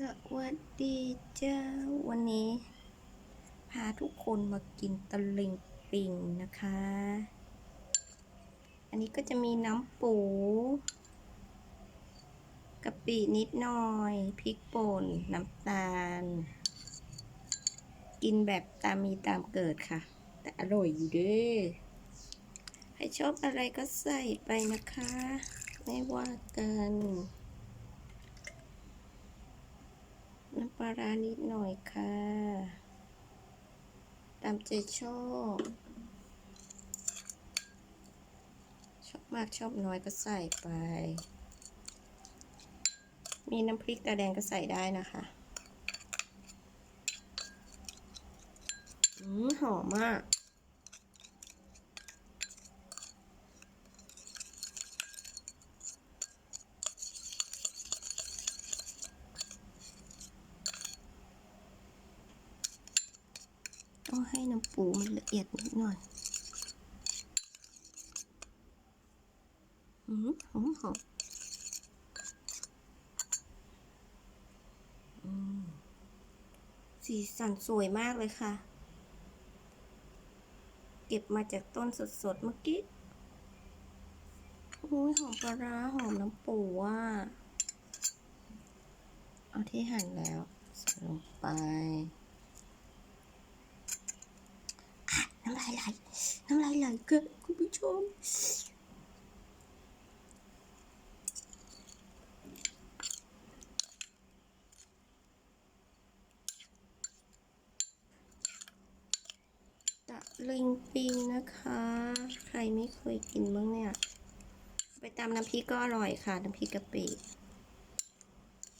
สวัสดีเจ้า วันนี้ พาทุกคนมากินตะลิงปิงนะคะ อันนี้ก็จะมีน้ำปูกะปินิดหน่อย พริกป่น น้ำตาล กินแบบตามมีตามเกิดค่ะ แต่อร่อยอยู่เด้อใครชอบอะไรก็ใส่ไปนะคะ ไม่ว่ากัน น้ำปลาร้านิดหน่อยค่ะ ตามใจชอบ ชอบมากชอบน้อยก็ใส่ไป มีน้ำพริกตาแดงก็ใส่ได้นะคะอืมหอมมาก ต้องให้น้ำปูมันละเอียดนิดหน่อยอืมหอมหอมอืมสีสันสวยมากเลยค่ะ เก็บมาจากต้นสดๆเมื่อกี้โอ้ยหอมปลาร้าหอมน้ำปูว่า เอาที่หั่นแล้วใส่ลงไป น้ำลายไหล น้ำลายไหลเกินคุณผู้ชมตะลิงปิงนะคะ ใครไม่เคยกินบ้างเนี่ย ไปตำน้ำพริกก็อร่อยค่ะ น้ำพริกกะปิ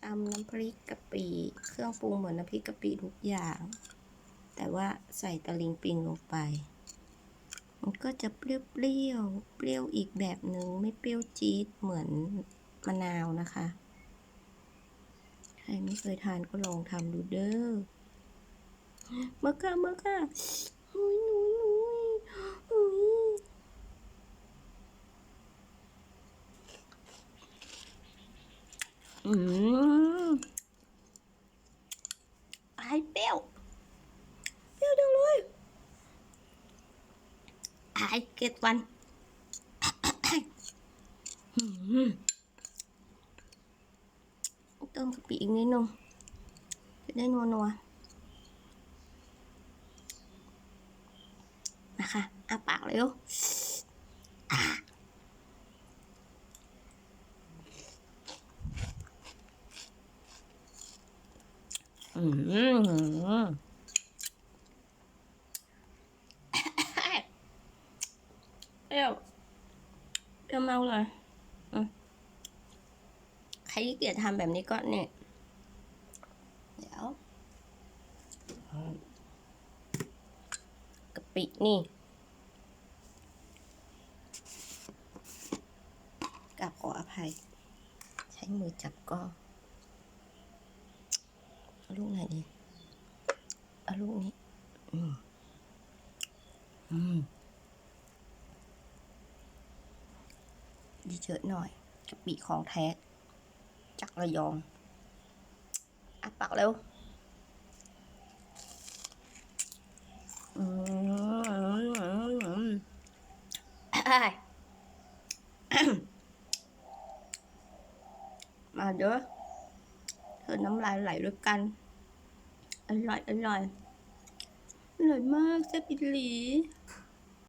ตำน้ำพริกกะปิเครื่องปรุงเหมือนน้ำพริกกะปิทุกอย่าง แต่ว่าใส่ตะลิงปิงลงไป ก็จะเปรี้ยวเปรี้ยวๆเปรี้ยวอีกแบบหนึ่งไม่เปรี้ยวจี๊ดเหมือนมะนาวนะคะ ใครไม่เคยทานก็ลองทำดูเด้อมาค่ะมาค่ะหุยหนุยหนุยหุยอืมไอเปรี้ยว เปรี้ยวจังเลย I get one หืมเติมกะปิอีกนิดนึงจะได้นัวนัวๆนะคะอาปากเร็วอะอืม เป รี้ยวเปรี้ยวมากเลยใครที่เกียจทำแบบนี้ก็เนี่ยเดี๋ยวกะปินี่กับขออภัย ใช้มือจับก็อาลูกไหนดีเอาลูกนี้ อืม อืม เยอะหน่อยกะปิของแท้จากระยองอัดปากเร็วอืมอ้ายมาเด้อเธอน้ำลายไหลด้วยกัน อร่อย อร่อย อร่อยมากเจ๊ปิหลี